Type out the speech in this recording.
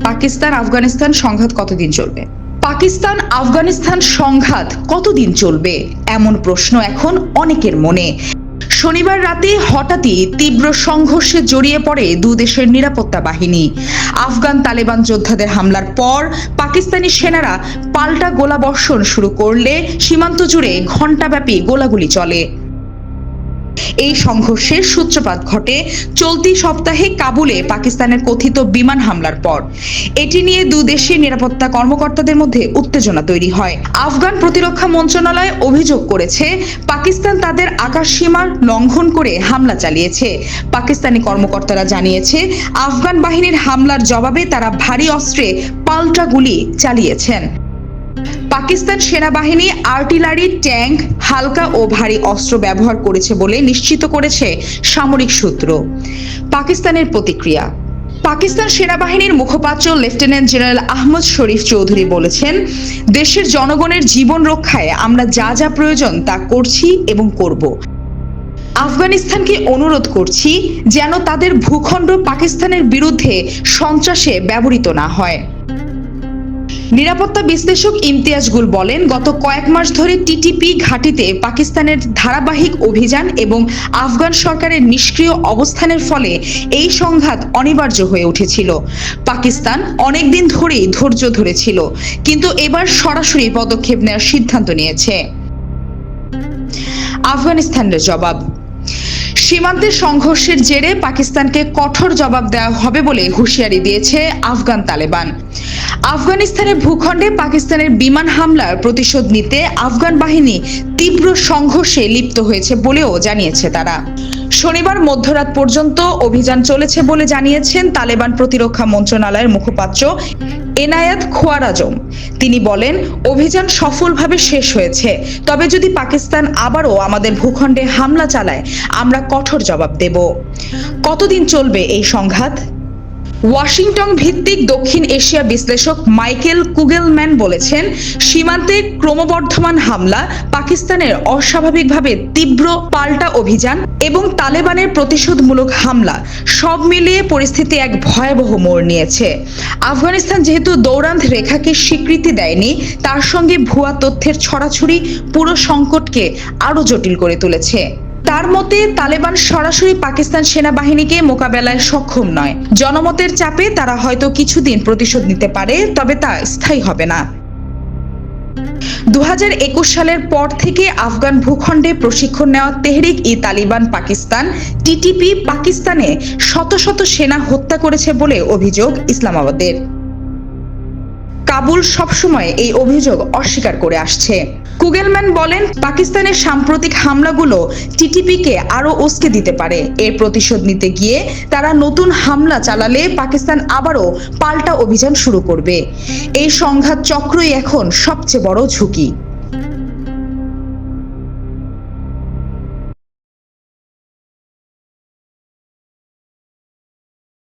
পাকিস্তান আফগানিস্তান সংঘাত কতদিন চলবে? পাকিস্তান আফগানিস্তান সংঘাত কতদিন চলবে? এমন প্রশ্ন এখন অনেকের মনে। শনিবার রাতে হঠাৎই তীব্র সংঘর্ষে জড়িয়ে পড়ে দু দেশের নিরাপত্তা বাহিনী। আফগান তালেবান যোদ্ধাদের হামলার পর পাকিস্তানি সেনারা পাল্টা গোলাবর্ষণ শুরু করলে সীমান্ত জুড়ে ঘণ্টাব্যাপী গোলাগুলি চলে। এই সংঘর্ষের সূত্রপাত ঘটে চলতি সপ্তাহে কাবুলে পাকিস্তানের কথিত বিমান হামলার পর। এটি নিয়ে দু দেশের নিরাপত্তা কর্মকর্তাদের মধ্যে উত্তেজনা তৈরি হয়। আফগান প্রতিরক্ষা মন্ত্রণালয় অভিযোগ করেছে, পাকিস্তান তাদের আকাশ সীমার লঙ্ঘন করে হামলা চালিয়েছে। পাকিস্তানি কর্মকর্তারা জানিয়েছে, আফগান বাহিনীর হামলার জবাবে তারা ভারী অস্ত্রে পাল্টা গুলি চালিয়েছেন। পাকিস্তান সেনাবাহিনী আর্টিলারি, ট্যাঙ্ক, হালকা ও ভারী অস্ত্র ব্যবহার করেছে বলে নিশ্চিত করেছে সামরিক সূত্র। পাকিস্তানের প্রতিক্রিয়া। পাকিস্তান সেনাবাহিনীর মুখপাত্র লেফটেন্যান্ট জেনারেল আহমদ শরীফ চৌধুরী বলেছেন, দেশের জনগণের জীবন রক্ষায় আমরা যা যা প্রয়োজন তা করছি এবং করব। আফগানিস্তানকে অনুরোধ করছি যেন তাদের ভূখণ্ড পাকিস্তানের বিরুদ্ধে সন্ত্রাসে ব্যবহৃত না হয়। নিরাপত্তা বিশ্লেষক ইমতিয়াজ গুল বলেন, গত কয়েক মাস ধরে টিটিপি ঘাঁটিতে পাকিস্তানের ধারাবাহিক অভিযান এবং আফগান সরকারের নিষ্ক্রিয় অবস্থানের ফলে এই সংঘাত অনিবার্য হয়ে উঠেছিল। পাকিস্তান অনেক দিন ধরেই ধৈর্য ধরেছিল, কিন্তু এবার সরাসরি পদক্ষেপ নেওয়ার সিদ্ধান্ত নিয়েছে। আফগানিস্তানের জবাব। সীমান্তের সংঘর্ষের জেরে পাকিস্তানকে কঠোর জবাব দেওয়া হবে বলে হুঁশিয়ারি দিয়েছে আফগান তালেবান। আফগানিস্তানের ভূখণ্ডে পাকিস্তানের বিমান হামলার প্রতিশোধ নিতে আফগান বাহিনী তীব্র সংঘর্ষে লিপ্ত হয়েছে বলেও জানিয়েছে তারা। শনিবার মধ্যরাত পর্যন্ত অভিযান চলেছে বলে জানিয়েছেন তালেবান প্রতিরক্ষা মন্ত্রণালয়ের মুখপাত্র এনায়াত খোয়ার আজম। তিনি বলেন, অভিযান সফলভাবে শেষ হয়েছে। তবে যদি পাকিস্তান আবারও আমাদের ভূখণ্ডে হামলা চালায়, আমরা কঠোর জবাব দেব। কতদিন চলবে এই সংঘাত? ওয়াশিংটন ভিত্তিক দক্ষিণ এশিয়া বিশ্লেষক মাইকেল কুগেলম্যান বলেছেন, সীমান্তে ক্রমবর্ধমান হামলা পাকিস্তানের অস্বাভাবিকভাবে তীব্র পাল্টা অভিযান এবং তালেবানের প্রতিশোধমূলক হামলা সব মিলিয়ে পরিস্থিতি এক ভয়াবহ মোড় নিয়েছে। আফগানিস্তান যেহেতু দৌরান্ত রেখাকে স্বীকৃতি দেয়নি, তার সঙ্গে ভুয়া তথ্যের ছড়াছড়ি পুরো সংকটকে আরও জটিল করে তুলেছে। তার মতে, তালেবান সরাসরি পাকিস্তান সেনাবাহিনীকে মোকাবেলায় সক্ষম নয়। জনমতের চাপে তারা হয়তো কিছুদিন প্রতিশোধ নিতে পারে, তবে তা স্থায়ী হবে না। দু হাজার একুশ সালের পর থেকে আফগান ভূখণ্ডে প্রশিক্ষণ নেওয়া তেহরিক ই তালিবান পাকিস্তান টিটিপি পাকিস্তানে শত শত সেনা হত্যা করেছে বলে অভিযোগ ইসলামাবাদের। কাবুল সবসময় এই অভিযোগ অস্বীকার করে আসছে। কুগেলম্যান বলেন, পাকিস্তানের সাম্প্রতিক হামলাগুলো টিটিপিকে আরও উস্কে দিতে পারে। এর প্রতিশোধ নিতে গিয়ে তারা নতুন হামলা চালালে পাকিস্তান আবারও পাল্টা অভিযান শুরু করবে। এই সংঘাত চক্রই এখন সবচেয়ে বড় ঝুঁকি।